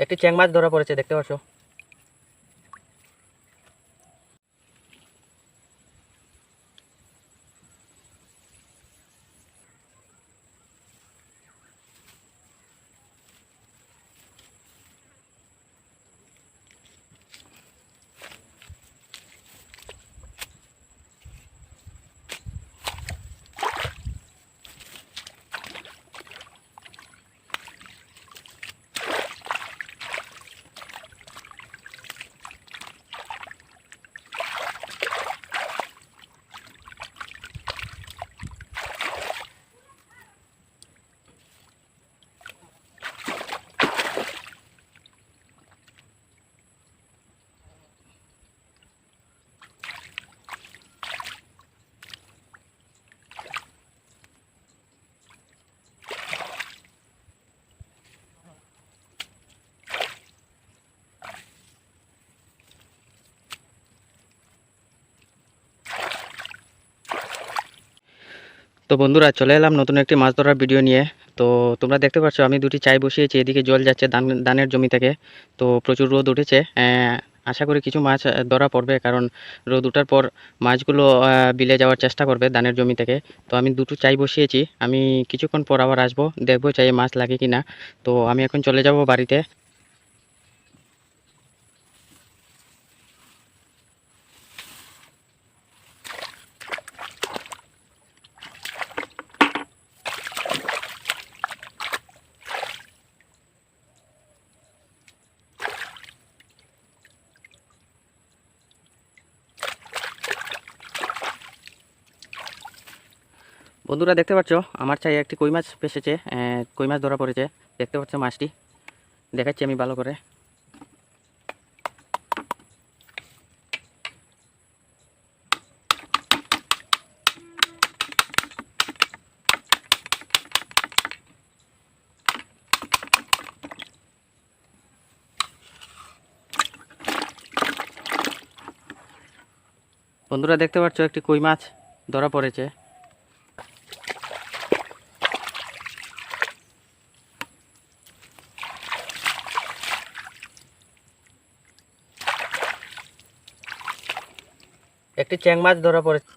একটি চ্যাং মাছ ধরা পড়েছে দেখতে পাচ্ছ? তো বন্ধুরা চলে এলাম নতুন একটি মাছ ধরার ভিডিও নিয়ে। তো তোমরা দেখতে পাচ্ছ, আমি দুটি চাই বসিয়েছি, এদিকে জল যাচ্ছে ধান, ধানের জমি থেকে। তো প্রচুর রোদ উঠেছে। আশা করি কিছু মাছ ধরা পড়বে, কারণ রোদ উঠার পর মাছগুলো বিলে যাওয়ার চেষ্টা করবে ধানের জমি থেকে। তো আমি দুটো চাই বসিয়েছি। আমি কিছুক্ষণ পর আবার আসব, দেখব চাই মাছ লাগে কি না তো আমি এখন চলে যাব বাড়িতে। বন্ধুরা দেখতে পাচ্ছ, আমার চাই একটি কই মাছ পেশেছে কই মাছ ধরা পড়েছে। দেখতে পাচ্ছ মাছটি? দেখাচ্ছি আমি ভালো করে। বন্ধুরা দেখতে পাচ্ছ, একটি কই মাছ ধরা পড়েছে। একটি চ্যাং মাছ ধরা পড়েছে